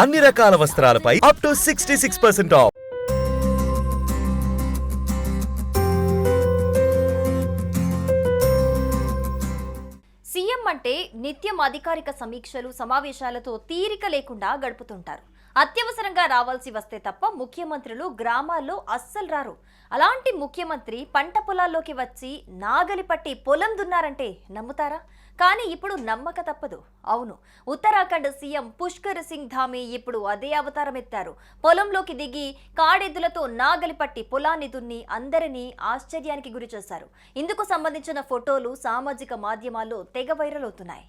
అన్ని రకాల వస్త్రాలపై up to sixty six percent off CM అంటే నిత్యం అధికారిక సమీక్షలు సమావేశాలతో తీరిక లేకుండా గడుపుతుంటారు. అత్యవసరంగా రావాల్సి వస్తే తప్ప ముఖ్యమంత్రులు గ్రామాల్లో అస్సలు రారు. అలాంటి ముఖ్యమంత్రి పంట పొలాల్లోకి వచ్చి నాగలి పట్టి పొలం దున్నారంటే నమ్ముతారా? కానీ ఇప్పుడు నమ్మక తప్పదు. అవును ఉత్తరాఖండ్ సీఎం పుష్కర్ సింగ్ ధామి ఇప్పుడు అదే అవతారం ఎత్తారు పొలంలోకి దిగి కాడెద్దులతో నాగలి పట్టి పొలాన్ని దున్ని అందరినీ ఆశ్చర్యానికి గురిచేశారు. ఇందుకు సంబంధించిన ఫోటోలు సామాజిక మాధ్యమాల్లో తెగ వైరల్ అవుతున్నాయి.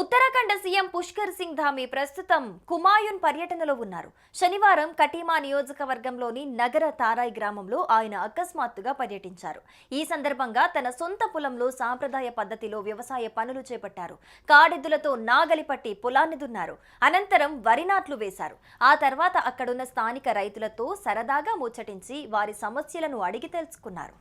ఉత్తరాఖండ్ సీఎం పుష్కర్ సింగ్ ధామి ప్రస్తుతం కుమాయున్ పర్యటనలో ఉన్నారు. శనివారం కటీమా నియోజకవర్గంలోని నగర తారాయ్ గ్రామంలో ఆయన అకస్మాత్తుగా పర్యటించారు. ఈ సందర్భంగా తన సొంత పొలంలో సాంప్రదాయ పద్ధతిలో వ్యవసాయ పనులు చేపట్టారు. కాడెద్దులతో నాగలి పట్టి పొలాన్ని దున్నారు. అనంతరం వరి నాట్లు వేశారు. ఆ తర్వాత అక్కడున్న స్థానిక రైతులతో సరదాగా ముచ్చటించి వారి సమస్యలను అడిగి తెలుసుకున్నారు.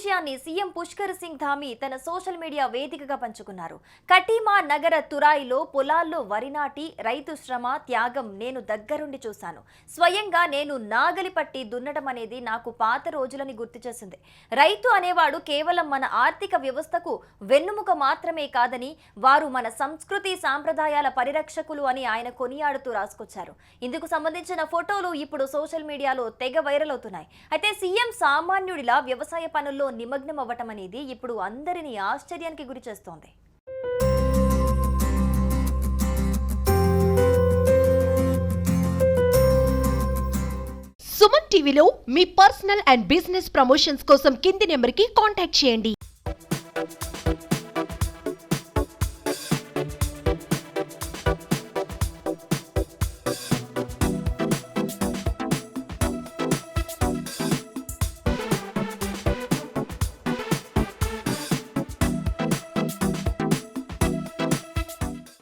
విషయాన్ని సీఎం పుష్కర్ సింగ్ ధామి తన సోషల్ మీడియా వేదికగా పంచుకున్నారు. కటీమా నగర తురాయిలో పొలాల్లో వరి నాటి రైతు శ్రమ త్యాగం నేను దగ్గరుండి చూశాను. స్వయంగా నేను నాగలి పట్టి దున్నడం అనేది నాకు పాత రోజులని గుర్తు చేసింది. రైతు అనేవాడు కేవలం మన ఆర్థిక వ్యవస్థకు వెన్నుముక మాత్రమే కాదని వారు మన సంస్కృతి సాంప్రదాయాల పరిరక్షకులు అని ఆయన కొనియాడుతూ రాసుకొచ్చారు. ఇందుకు సంబంధించిన ఫోటోలు ఇప్పుడు సోషల్ మీడియాలో తెగ వైరల్ అవుతున్నాయి. అయితే సీఎం సామాన్యుడిలా వ్యవసాయ పనుల్లో నిమగ్నం అవ్వటం అనేది ఇప్పుడు అందరినీ ఆశ్చర్యానికి గురి చేస్తోంది. సుమన్ టీవీలో మీ పర్సనల్ అండ్ బిజినెస్ ప్రమోషన్స్ కోసం కింది నెంబర్కి కాంటాక్ట్ చేయండి.